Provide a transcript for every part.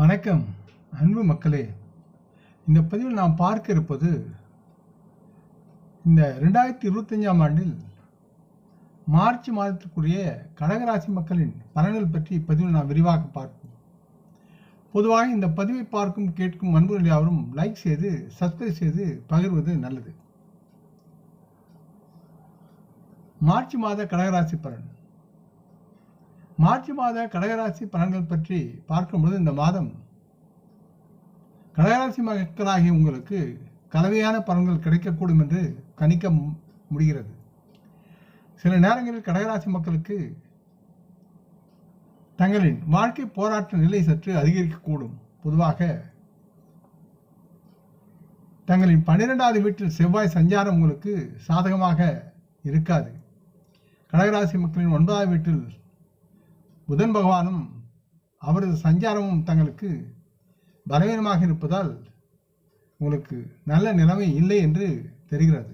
வணக்கம் அன்பு மக்களே. இந்த பதிவில் நாம் பார்க்க இருப்பது இந்த ரெண்டாயிரத்தி இருபத்தஞ்சாம் ஆண்டில் மார்ச் மாதத்திற்குரிய கடகராசி மக்களின் பலன்கள் பற்றி பதிவில் நாம் விரிவாக பார்ப்போம். பொதுவாக இந்த பதிவை பார்க்கும் கேட்கும் அன்புகள் யாவரும் லைக் செய்து சப்ஸ்கிரைப் செய்து பகிர்வது நல்லது. மார்ச் மாத கடகராசி பலன். மார்ச் மாத கடகராசி பலன்கள் பற்றி பார்க்கும்பொழுது இந்த மாதம் கடகராசி மக்களாகிய உங்களுக்கு கலவையான பலன்கள் கிடைக்கக்கூடும் என்று கணிக்க முடிகிறது. சில நேரங்களில் கடகராசி மக்களுக்கு தங்களின் வாழ்க்கை போராட்ட நிலை சற்று அதிகரிக்கக்கூடும். பொதுவாக தங்களின் பன்னிரெண்டாவது வீட்டில் செவ்வாய் சஞ்சாரம் உங்களுக்கு சாதகமாக இருக்காது. கடகராசி மக்களின் ஒன்பதாவது வீட்டில் புதன் பகவானும் அவரது சஞ்சாரமும் தங்களுக்கு பலவீனமாக இருப்பதால் உங்களுக்கு நல்ல நிலைமை இல்லை என்று தெரிகிறது.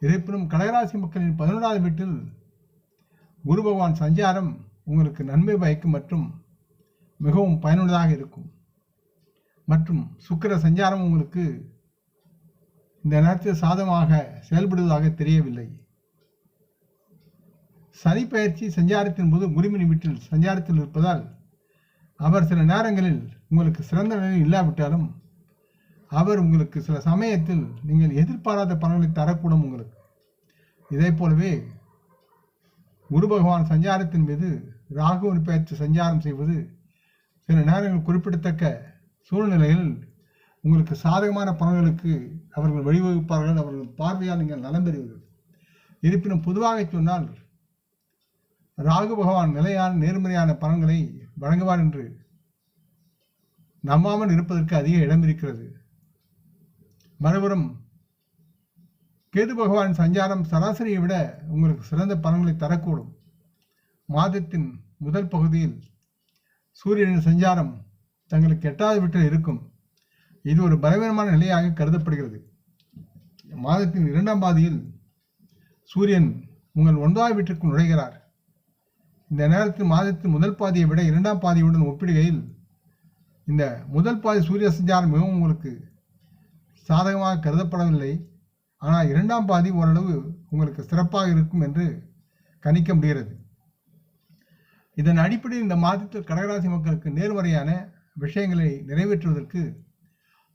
இருப்பினும் கடகராசி மக்களின் பதினொன்றாவது வீட்டில் குரு பகவான் சஞ்சாரம் உங்களுக்கு நன்மை பயக்கும் மற்றும் மிகவும் பயனுள்ளதாக இருக்கும். மற்றும் சுக்கிர சஞ்சாரம் உங்களுக்கு இந்த நேரத்தில் சாதமாக செயல்படுவதாக தெரியவில்லை. சனி பயிற்சி சஞ்சாரத்தின் போது குருமினி வீட்டில் சஞ்சாரத்தில் இருப்பதால் அவர் சில நேரங்களில் உங்களுக்கு சிறந்த நிலையில் இல்லாவிட்டாலும் அவர் உங்களுக்கு சில சமயத்தில் நீங்கள் எதிர்பாராத பலன்களை தரக்கூடும் உங்களுக்கு. இதே போலவே குரு பகவான் சஞ்சாரத்தின் மீது ராகுவின் பயிற்சி சஞ்சாரம் செய்வது சில நேரங்கள் குறிப்பிடத்தக்க சூழ்நிலையில் உங்களுக்கு சாதகமான பலன்களுக்கு அவர்கள் வழிவகுப்பார்கள் அவர்கள் பார்வையால் நீங்கள் நலம் பெறுவீர்கள். இருப்பினும் பொதுவாக சொன்னால் ராகு பகவான் நிலையான நேர்மறையான பலன்களை வழங்குவார் என்று நம்பாமல் இருப்பதற்கு அதிக இடம் இருக்கிறது. மறுபுறம் கேது பகவான் சஞ்சாரம் சராசரியை விட உங்களுக்கு சிறந்த பலன்களை தரக்கூடும். மாதத்தின் முதல் பகுதியில் சூரியனின் சஞ்சாரம் தங்களுக்கு எட்டாவது வீட்டில் இருக்கும். இது ஒரு பலவீனமான நிலையாக கருதப்படுகிறது. மாதத்தின் இரண்டாம் பாதியில் சூரியன் உங்கள் ஒன்பதாவது வீட்டிற்கு நுழைகிறார். இந்த நேரத்தில் மாதத்தின் முதல் பாதியை விட இரண்டாம் பாதியுடன் ஒப்பிடுகையில் இந்த முதல் பாதி சூரிய சஞ்சாரம் மிகவும் உங்களுக்கு சாதகமாக கருதப்படவில்லை. ஆனால் இரண்டாம் பாதி ஓரளவு உங்களுக்கு சிறப்பாக இருக்கும் என்று கணிக்க முடிகிறது. இதன் அடிப்படையில் இந்த மாதத்தில் கடகராசி மக்களுக்கு நேர்மறையான விஷயங்களை நிறைவேற்றுவதற்கு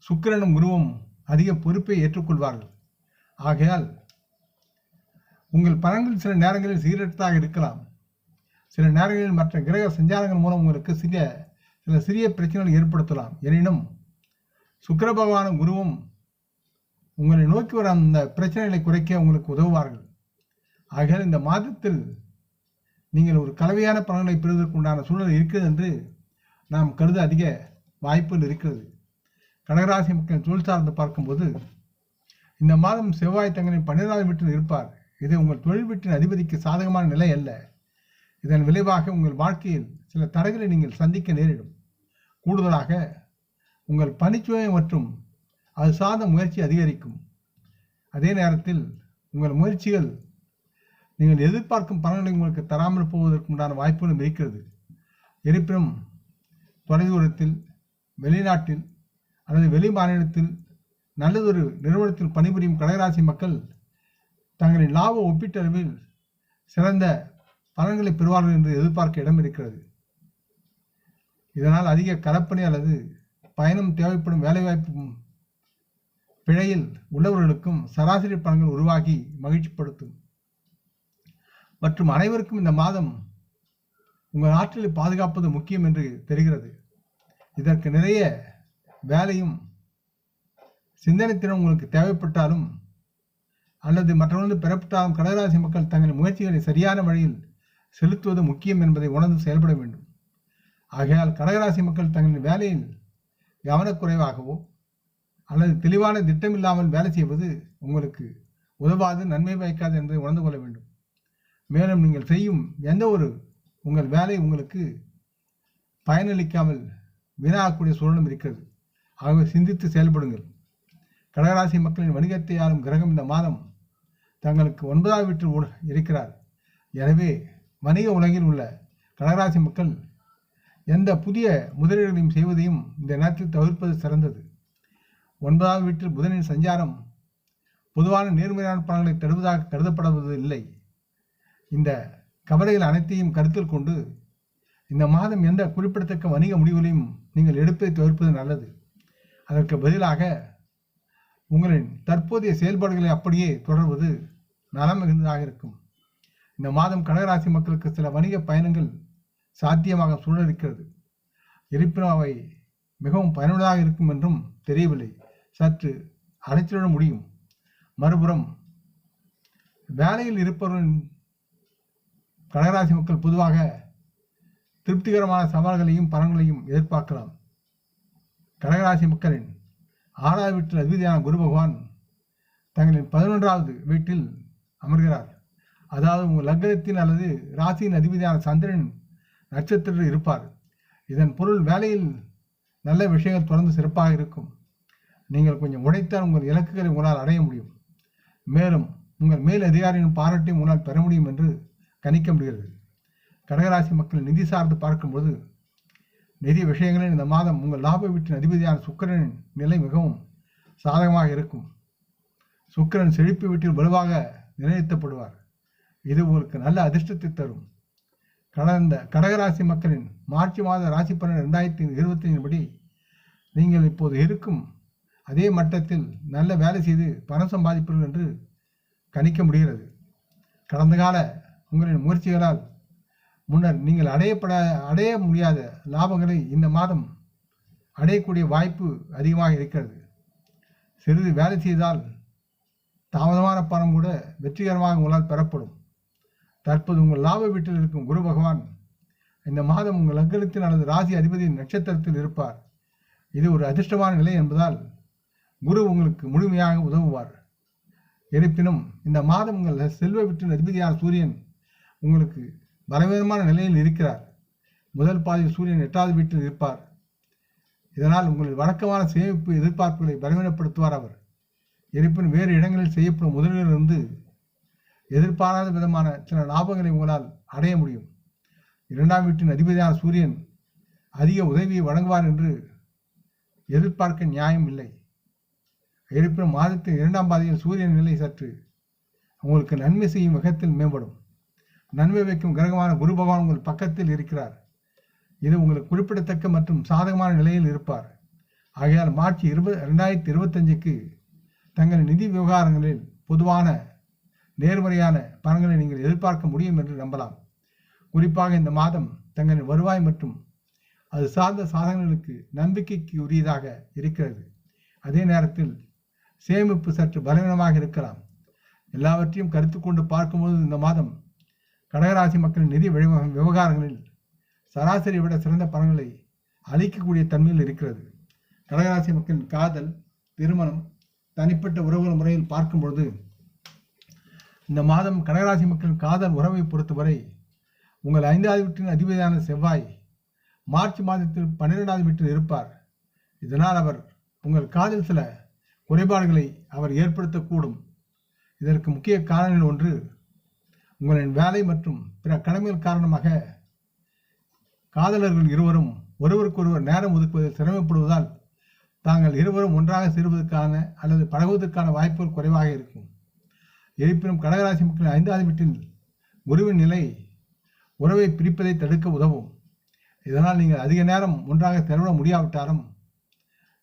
சுக்கிரனும் குருவும் அதிக பொறுப்பை ஏற்றுக்கொள்வார்கள். ஆகையால் உங்கள் பலன்கள் சில நேரங்களில் சீரற்றதாக இருக்கலாம். சில நேரங்களில் மற்ற கிரக சஞ்சாரங்கள் மூலம் உங்களுக்கு சிறிய சில சிறிய பிரச்சனைகள் ஏற்படுத்தலாம். எனினும் சுக்கர பகவானும் குருவும் உங்களை நோக்கி வர அந்த பிரச்சனைகளை குறைக்க உங்களுக்கு உதவுவார்கள். ஆகையால் இந்த மாதத்தில் நீங்கள் ஒரு கலவையான பலன்களை பெறுவதற்கு உண்டான சூழல் இருக்கிறது என்று நாம் கருத அதிக வாய்ப்புகள் இருக்கிறது. கடகராசி மக்கள் தொழில் சார்ந்து பார்க்கும்போது இந்த மாதம் செவ்வாய் தங்களின் பன்னிரெண்டாவது வீட்டில் இருப்பார். இது உங்கள் தொழில் வீட்டின் அதிபதிக்கு சாதகமான நிலை அல்ல. இதன் விளைவாக உங்கள் வாழ்க்கையில் சில தடைகளை நீங்கள் சந்திக்க நேரிடும். கூடுதலாக உங்கள் பணிச்சுவை மற்றும் அது சார்ந்த முயற்சி அதிகரிக்கும். அதே நேரத்தில் உங்கள் முயற்சிகள் நீங்கள் எதிர்பார்க்கும் பலன்களை உங்களுக்கு தராமல் போவதற்கு உண்டான வாய்ப்புகளும் இருக்கிறது இருப்பினும் தொலைதூரத்தில் வெளிநாட்டில் அல்லது வெளி மாநிலத்தில் நல்லதொரு நிறுவனத்தில் பணிபுரியும் கடகராசி மக்கள் தங்களின் லாப ஒப்பீட்டளவில் சிறந்த பலன்களை பெறுவார்கள் என்று எதிர்பார்க்க இடம் இருக்கிறது. இதனால் அதிக கலப்பணி அல்லது பயணம் தேவைப்படும் வேலைவாய்ப்பு பிழையில் உள்ளவர்களுக்கும் சராசரி பலன்கள் உருவாகி மகிழ்ச்சிப்படுத்தும். மற்றும் அனைவருக்கும் இந்த மாதம் உங்கள் ஆற்றலை பாதுகாப்பது முக்கியம் என்று தெரிகிறது. இதற்கு நிறைய வேலையும் சிந்தனைத்திறன் உங்களுக்கு தேவைப்பட்டாலும் அல்லது மற்றவர்கள் பெறப்பட்டாலும் கடகராசி மக்கள் தங்கள் முயற்சிகளை சரியான வழியில் செலுத்துவது முக்கியம் என்பதை உணர்ந்து செயல்பட வேண்டும். ஆகையால் கடகராசி மக்கள் தங்களின் வேலையில் கவனக்குறைவாகவோ அல்லது தெளிவான திட்டமில்லாமல் வேலை செய்வது உங்களுக்கு உதவாது நன்மை பயக்காது என்பதை உணர்ந்து கொள்ள வேண்டும். மேலும் நீங்கள் செய்யும் எந்த ஒரு உங்கள் வேலை உங்களுக்கு பயனளிக்காமல் வீணாகக்கூடிய சூழலும் இருக்கிறது. ஆகவே சிந்தித்து செயல்படுங்கள். கடகராசி மக்களின் வணிகத்தை ஆளும் கிரகம் இந்த மாதம் தங்களுக்கு ஒன்பதாவது வீட்டில் இருக்கிறார். எனவே வணிக உலகில் உள்ள கடகராசி மக்கள் எந்த புதிய முதலீடுகளையும் செய்வதையும் இந்த நேரத்தில் தவிர்ப்பது சிறந்தது. ஒன்பதாவது வீட்டில் புதனின் சஞ்சாரம் பொதுவான நேர்மையான பலன்களை தருவதாக கருதப்படுவது இல்லை. இந்த கவலைகள் அனைத்தையும் கருத்தில் கொண்டு இந்த மாதம் எந்த குறிப்பிடத்தக்க வணிக முடிவுகளையும் நீங்கள் எடுப்பதை தவிர்ப்பது நல்லது. அதற்கு பதிலாக உங்களின் தற்போதைய செயல்பாடுகளை அப்படியே தொடர்வது நலம் மிகுந்ததாக இருக்கும். இந்த மாதம் கடகராசி மக்களுக்கு சில வணிக பயணங்கள் சாத்தியமாக சூழல் இருக்கிறது இருப்பினும் அவை மிகவும் பயனுள்ளதாக இருக்கும் என்றும் தெரியவில்லை. சற்று அலைச்சலுடன் முடியும். மறுபுறம் வேலையில் இருப்பவர்களின் கடகராசி மக்கள் பொதுவாக திருப்திகரமான சவால்களையும் பலன்களையும் எதிர்பார்க்கலாம். கடகராசி மக்களின் ஆறாவது வீட்டில் அதிபதியான குரு பகவான் தங்களின் பதினொன்றாவது வீட்டில் அமர்கிறார். அதாவது உங்கள் லக்னத்தின் அல்லது ராசியின் அதிபதியான சந்திரன் நட்சத்திரத்தில் இருப்பார். இதன் பொருள் வேலையில் நல்ல விஷயங்கள் தொடர்ந்து சிறப்பாக இருக்கும். நீங்கள் கொஞ்சம் உடைத்தால் உங்கள் இலக்குகளை உங்களால் அடைய முடியும். மேலும் உங்கள் மேல் அதிகாரியின் பாராட்டையும் உங்களால் பெற முடியும் என்று கணிக்க முடிகிறது. கடகராசி மக்கள் நிதி சார்ந்து பார்க்கும்போது நிதி விஷயங்களில் இந்த மாதம் உங்கள் லாப வீட்டின் அதிபதியான சுக்கிரனின் நிலை மிகவும் சாதகமாக இருக்கும். சுக்கிரன் செழிப்பு வீட்டில் வலுவாக நிலைநிறுத்தப்படுவார். இது உங்களுக்கு நல்ல அதிர்ஷ்டத்தை தரும். கடந்த கடகராசி மக்களின் மார்ச் மாத ராசி பலன் ரெண்டாயிரத்தி இருபத்தி படி நீங்கள் இப்போது இருக்கும் அதே மட்டத்தில் நல்ல வேலை செய்து பணம் சம்பாதிப்பீர்கள் என்று கணிக்க முடிகிறது. கடந்த கால உங்களின் முயற்சிகளால் முன்னர் நீங்கள் அடையப்பட அடைய முடியாத லாபங்களை இந்த மாதம் அடையக்கூடிய வாய்ப்பு அதிகமாக இருக்கிறது. சிறிது வேலை செய்தால் தாமதமான பணம் கூட வெற்றிகரமாக உங்களால் பெறப்படும். தற்போது உங்கள் லாப வீட்டில் இருக்கும் குரு பகவான் இந்த மாதம் உங்கள் லக்னத்தில் அல்லது ராசி அதிபதியின் நட்சத்திரத்தில் இருப்பார். இது ஒரு அதிர்ஷ்டமான நிலை என்பதால் குரு உங்களுக்கு முழுமையாக உதவுவார். இருப்பினும் இந்த மாதம் உங்கள் செல்வ வீட்டின் அதிபதியான சூரியன் உங்களுக்கு பலவீனமான நிலையில் இருக்கிறார். முதல் பாதியில் சூரியன் எட்டாவது வீட்டில் இருப்பார். இதனால் உங்களின் வழக்கமான சேமிப்பு எதிர்பார்ப்புகளை பலவீனப்படுத்துவார் அவர். இருப்பினும் வேறு இடங்களில் செய்யப்படும் முதலீடிலிருந்து எதிர்பாராத விதமான சில லாபங்களை உங்களால் அடைய முடியும். இரண்டாம் வீட்டின் அதிபதியான சூரியன் அதிக உதவியை வழங்குவார் என்று எதிர்பார்க்க நியாயம் இல்லை. இருப்பினும் மாதத்தின் இரண்டாம் பாதையில் சூரியன் நிலை சற்று உங்களுக்கு நன்மை செய்யும் விதத்தில் மேம்படும். நன்மை வைக்கும் கிரகமான குரு பகவான் உங்கள் பக்கத்தில் இருக்கிறார். இது உங்களுக்கு குறிப்பிடத்தக்க மற்றும் சாதகமான நிலையில் இருப்பார். ஆகையால் மார்ச் இருபது ரெண்டாயிரத்தி இருபத்தஞ்சுக்கு தங்கள் நிதி விவகாரங்களில் பொதுவான நேர்மறையான பலன்களை நீங்கள் எதிர்பார்க்க முடியும் என்று நம்பலாம். குறிப்பாக இந்த மாதம் தங்களின் வருவாய் மற்றும் அது சார்ந்த சாதனங்களுக்கு நம்பிக்கைக்கு உரியதாக இருக்கிறது. அதே நேரத்தில் சேமிப்பு சற்று பலவீனமாக இருக்கலாம். எல்லாவற்றையும் கருத்து கொண்டு பார்க்கும்போது இந்த மாதம் கடகராசி மக்களின் நிதி விவ- விவகாரங்களில் சராசரி விட சிறந்த பலன்களை அளிக்கக்கூடிய தன்மையில் இருக்கிறது. கடகராசி மக்களின் காதல் திருமணம் தனிப்பட்ட உறவுகள் முறையில் பார்க்கும்பொழுது இந்த மாதம் கடகராசி மக்களின் காதல் உறவை பொறுத்தவரை உங்கள் ஐந்தாவது வீட்டின் அதிபதியான செவ்வாய் மார்ச் மாதத்தில் பன்னிரெண்டாவது வீட்டில் இருப்பார். இதனால் அவர் உங்கள் காதில் சில குறைபாடுகளை அவர் ஏற்படுத்தக்கூடும். இதற்கு முக்கிய காரணங்கள் ஒன்று உங்களின் வேலை மற்றும் பிற கடமைகள் காரணமாக காதலர்கள் இருவரும் ஒருவருக்கொருவர் நேரம் ஒதுக்குவதில் சிரமப்படுவதால் தாங்கள் இருவரும் ஒன்றாக சேருவதற்கான அல்லது பழகுவதற்கான வாய்ப்புகள் குறைவாக இருக்கும். இருப்பினும் கடகராசி மக்களின் ஐந்தாவது வீட்டில் குருவின் நிலை உறவை பிரிப்பதை தடுக்க உதவும். இதனால் நீங்கள் அதிக நேரம் ஒன்றாக செலவிட முடியாவிட்டாலும்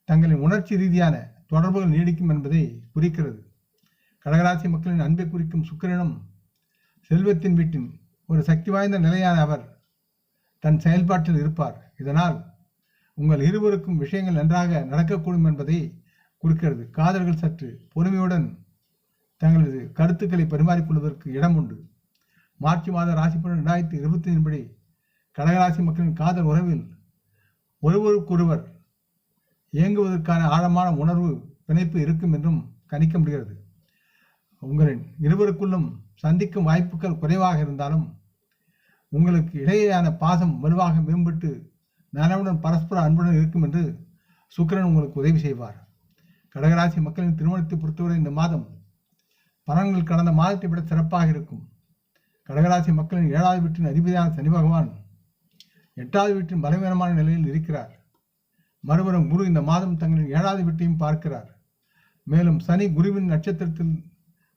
தங்களின் உணர்ச்சி ரீதியான தொடர்புகள் நீடிக்கும் என்பதை குறிக்கிறது. கடகராசி மக்களின் அன்பை குறிக்கும் சுக்கிரனும் செல்வத்தின் வீட்டின் ஒரு சக்தி வாய்ந்த நிலையான அவர் தன் செயல்பாட்டில் இருப்பார். இதனால் உங்கள் இருவருக்கும் விஷயங்கள் நன்றாக நடக்கக்கூடும் என்பதை குறிக்கிறது. காதல்கள் சற்று பொறுமையுடன் தங்களது கருத்துக்களை பரிமாறிக்கொள்வதற்கு இடம் உண்டு. மார்ச் மாத ராசி பலன் ரெண்டாயிரத்தி இருபத்தி படி கடகராசி மக்களின் காதல் உறவில் ஒருவருக்கொருவர் இயங்குவதற்கான ஆழமான உணர்வு பிணைப்பு இருக்கும் என்றும் கணிக்க முடிகிறது. உங்களின் இருவருக்குள்ளும் சந்திக்கும் வாய்ப்புகள் குறைவாக இருந்தாலும் உங்களுக்கு இடையேயான பாசம் வலுவாக மேம்பட்டு நலவுடன் பரஸ்பர அன்புடன் இருக்கும் என்று சுக்கரன் உங்களுக்கு உதவி செய்வார். கடகராசி மக்களின் திருமணத்தை பொறுத்தவரை இந்த மாதம் பலன்கள் கடந்த மாதத்தை விட சிறப்பாக இருக்கும். கடகராசி மக்களின் ஏழாவது வீட்டின் அதிபதியான சனி பகவான் எட்டாவது வீட்டின் பலவீனமான நிலையில் இருக்கிறார். மறுபுறம் குரு இந்த மாதம் தங்களின் ஏழாவது வீட்டையும் பார்க்கிறார். மேலும் சனி குருவின் நட்சத்திரத்தில்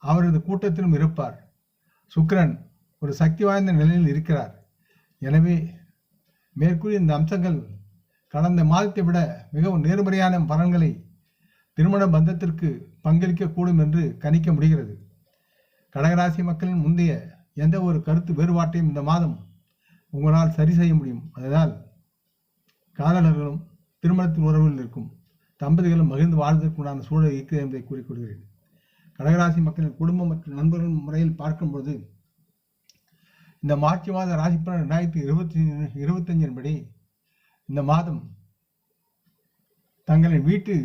அவரது கூட்டத்திலும் இருப்பார். சுக்கரன் ஒரு சக்தி வாய்ந்த நிலையில் இருக்கிறார். எனவே மேற்கூறிய இந்த அம்சங்கள் கடந்த மாதத்தை விட மிகவும் நேர்மறையான பலன்களை திருமண பந்தத்திற்கு பங்களிக்கக்கூடும் என்று கணிக்க முடிகிறது. கடகராசி மக்களின் முந்தைய எந்த ஒரு கருத்து வேறுபாட்டையும் இந்த மாதம் உங்களால் சரி செய்ய முடியும். அதனால் காதலர்களும் திருமணத்தின் உறவில் இருக்கும் தம்பதிகளும் மகிழ்ந்து வாழ்வதற்குண்டான சூழல் இருக்கிறது என்பதை கூறிக்கொள்கிறேன் கடகராசி மக்களின் குடும்பம் மற்றும் நண்பர்கள் முறையில் பார்க்கும்போது இந்த மார்ச் மாத ராசிப்பலன் ரெண்டாயிரத்தி இருபத்தி இருபத்தஞ்சின் படி இந்த மாதம் தங்களின் வீட்டு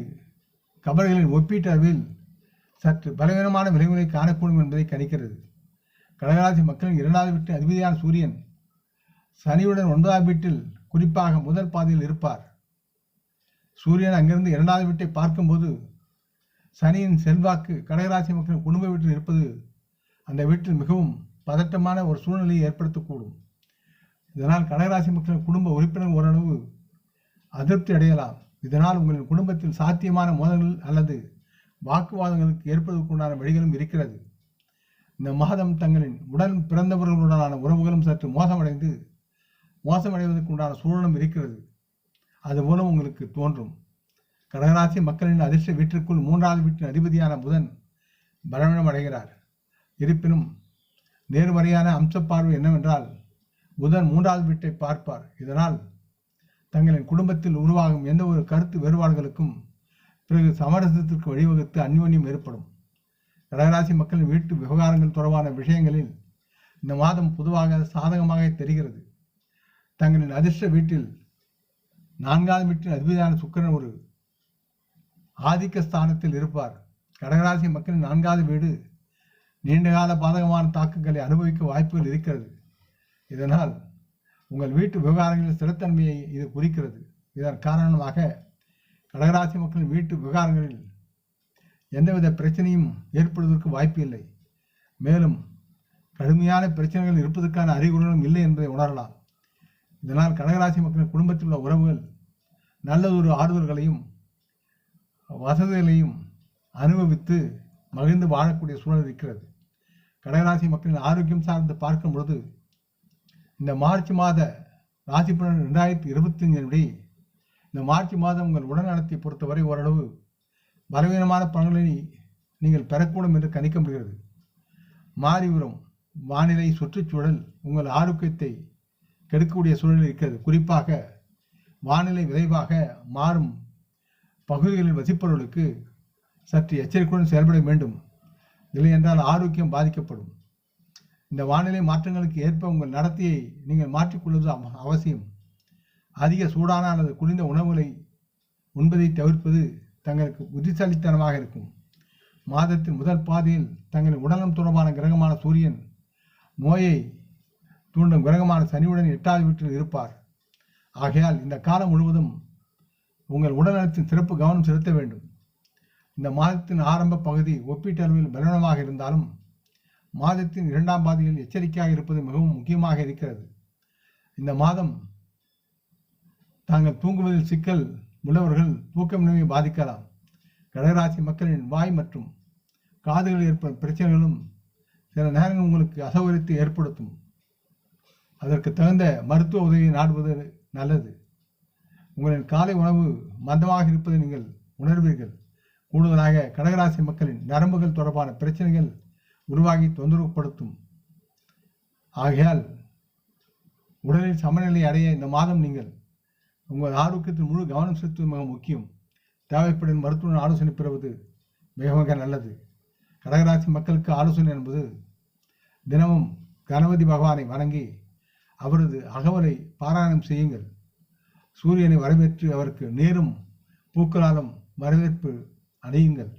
கபர்களின் ஒப்பீட்டு அளவில் சற்று பலவீனமான விளைவுகளை காணக்கூடும் என்பதை கணிக்கிறது. கடகராசி மக்களின் இரண்டாவது வீட்டு அதிபதியான சூரியன் சனியுடன் ஒன்பதாம் வீட்டில் குறிப்பாக முதல் பாதையில் இருப்பார். சூரியன் அங்கிருந்து இரண்டாவது வீட்டை பார்க்கும்போது சனியின் செல்வாக்கு கடகராசி மக்களின் குடும்ப வீட்டில் இருப்பது அந்த வீட்டில் மிகவும் பதட்டமான ஒரு சூழ்நிலையை ஏற்படுத்தக்கூடும். இதனால் கடகராசி மக்களின் குடும்ப உறுப்பினர் ஓரளவு அதிருப்தி அடையலாம். இதனால் உங்களின் குடும்பத்தில் சாத்தியமான மோதல்கள் அல்லது வாக்குவாதங்களுக்கு ஏற்படுவதற்குண்டான வழிகளும் இருக்கிறது. இந்த மாதம் தங்களின் உடன் பிறந்தவர்களுடனான உறவுகளும் சற்று மோசமடைந்து மோசமடைவதற்குண்டான சூழலும் இருக்கிறது. அது உங்களுக்கு தோன்றும். கடகராசி மக்களின் அதிர்ஷ்ட வீட்டிற்குள் மூன்றாவது வீட்டின் அதிபதியான புதன் பலவீனம் அடைகிறார். இருப்பினும் நேர்மறையான அம்சப்பார்வை என்னவென்றால் புதன் மூன்றாவது வீட்டை பார்ப்பார். இதனால் தங்களின் குடும்பத்தில் உருவாகும் எந்த ஒரு கருத்து வேறுபாடுகளுக்கும் பிறகு சமரசத்திற்கு வழிவகுத்து அந்யோன்யம் ஏற்படும். கடகராசி மக்களின் வீட்டு விவகாரங்கள் தொடர்பான விஷயங்களில் இந்த மாதம் பொதுவாக சாதகமாக தெரிகிறது. தங்களின் அதிர்ஷ்ட வீட்டில் நான்காவது வீட்டின் அதிபதியான சுக்கிரன் ஒரு ஆதிக்க ஸ்தானத்தில் இருப்பார். கடகராசி மக்களின் நான்காவது வீடு நீண்டகால பாதகமான தாக்கங்களை அனுபவிக்க வாய்ப்புகள் இருக்கிறது. இதனால் உங்கள் வீட்டு விவகாரங்களில் ஸ்திரத்தன்மையை இது குறிக்கிறது. இதன் காரணமாக கடகராசி மக்களின் வீட்டு விவகாரங்களில் எந்தவித பிரச்சனையும் ஏற்படுவதற்கு வாய்ப்பு இல்லை. மேலும் கடுமையான பிரச்சனைகள் இருப்பதற்கான அறிகுறிகளும் இல்லை என்பதை உணரலாம். இதனால் கடகராசி மக்களின் குடும்பத்தில் உள்ள உறவுகள் நல்லதொரு ஆறுதல்களையும் வசதிகளையும் அனுபவித்து மகிழ்ந்து வாழக்கூடிய சூழல் இருக்கிறது. கடகராசி மக்களின் ஆரோக்கியம் சார்ந்து பார்க்கும் பொழுது இந்த மார்ச் மாத ராசி பலன் ரெண்டாயிரத்தி இருபத்தி அஞ்சின்படி இந்த மார்ச் மாதம் உங்கள் உடல்நலத்தை பொறுத்தவரை ஓரளவு பலவீனமான பலன்களை நீங்கள் பெறக்கூடும் என்று கணிக்க முடிகிறது. மாறி வரும் வானிலை சுற்றுச்சூழல் உங்கள் ஆரோக்கியத்தை கெடுக்கக்கூடிய சூழல் இருக்கிறது. குறிப்பாக வானிலை விரைவாக மாறும் பகுதிகளில் வசிப்பவர்களுக்கு சற்று எச்சரிக்கையுடன் செயல்பட வேண்டும். இல்லை என்றால் ஆரோக்கியம் பாதிக்கப்படும். இந்த வானிலை மாற்றங்களுக்கு ஏற்ப உங்கள் நடத்தையை நீங்கள் மாற்றிக்கொள்வது அவசியம். அதிக சூடான அல்லது குளிர்ந்த உணவுகளை உண்பதை தவிர்ப்பது தங்களுக்கு புத்திசாலித்தனமாக இருக்கும். மாதத்தின் முதல் பாதியில் தங்களின் உடலம் தொடர்பான கிரகமான சூரியன் நோயை தூண்டும் கிரகமான சனியுடன் எட்டாவது வீட்டில் இருப்பார். ஆகையால் இந்த காலம் முழுவதும் உங்கள் உடல்நலத்தின் சிறப்பு கவனம் செலுத்த வேண்டும். இந்த மாதத்தின் ஆரம்ப பகுதி ஒப்பீட்டளவில் பலவீனமாக இருந்தாலும் மாதத்தின் இரண்டாம் பாதியில் எச்சரிக்கையாக இருப்பது மிகவும் முக்கியமாக இருக்கிறது. இந்த மாதம் தாங்கள் தூங்குவதில் சிக்கல் உள்ளவர்கள் தூக்கமின்மையை பாதிக்கலாம். கடகராசி மக்களின் வாய் மற்றும் காதுகளில் ஏற்படும் பிரச்சனைகளும் சில நேரங்கள் உங்களுக்கு அசௌகரியத்தை ஏற்படுத்தும். அதற்கு தகுந்த மருத்துவ உதவியை நாடுவது நல்லது. உங்களின் காலை உணவு மந்தமாக இருப்பதை நீங்கள் உணர்வீர்கள். கூடுதலாக கடகராசி மக்களின் நரம்புகள் தொடர்பான பிரச்சனைகள் உருவாகி தொந்தரவுப்படுத்தும் ஆகையால் உடலில் சமநிலை அடைய இந்த மாதம் நீங்கள் உங்கள் ஆரோக்கியத்தில் முழு கவனம் செலுத்துவது மிக முக்கியம். தேவைப்படும் மருத்துவ ஆலோசனை பெறுவது மிக மிக நல்லது. கடகராசி மக்களுக்கு ஆலோசனை என்பது தினமும் கணபதி பகவானை வணங்கி அவரது அகவலை பாராயணம் செய்யுங்கள். சூரியனை வரவேற்று அவருக்கு நேரும் பூக்களாலும் வரவேற்பு அடையுங்கள்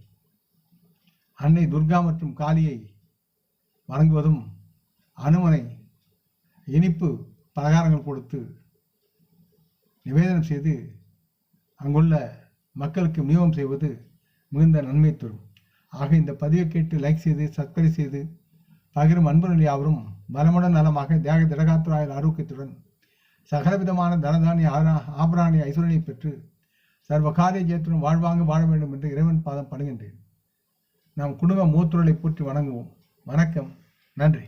அன்னை துர்கா மற்றும் காளியை வணங்குவதும் அனுமனை இனிப்பு பலகாரங்கள் கொடுத்து நிவேதனம் செய்து அங்குள்ள மக்களுக்கு விநியோகம் செய்வது மிகுந்த நன்மை தரும். ஆக இந்த பதிவை கேட்டு லைக் செய்து சப்ஸ்கிரைப் செய்து பகிரும் அன்பர்கள் யாவரும் பலமுடன் நலமாக தியாக திடகாத்துராயல் ஆரோக்கியத்துடன் சகலவிதமான தனதானிய ஆரா- ஆபராணி ஐஸ்வரனை பெற்று சர்வகாரிய ஜெயத்துடன் வாழ்வாங்க வாழ வேண்டும் என்று இறைவன் பாதம் பணுகின்றேன். நாம் குடும்ப மூத்தொருளை போற்றி வணங்குவோம். வணக்கம். நன்றி.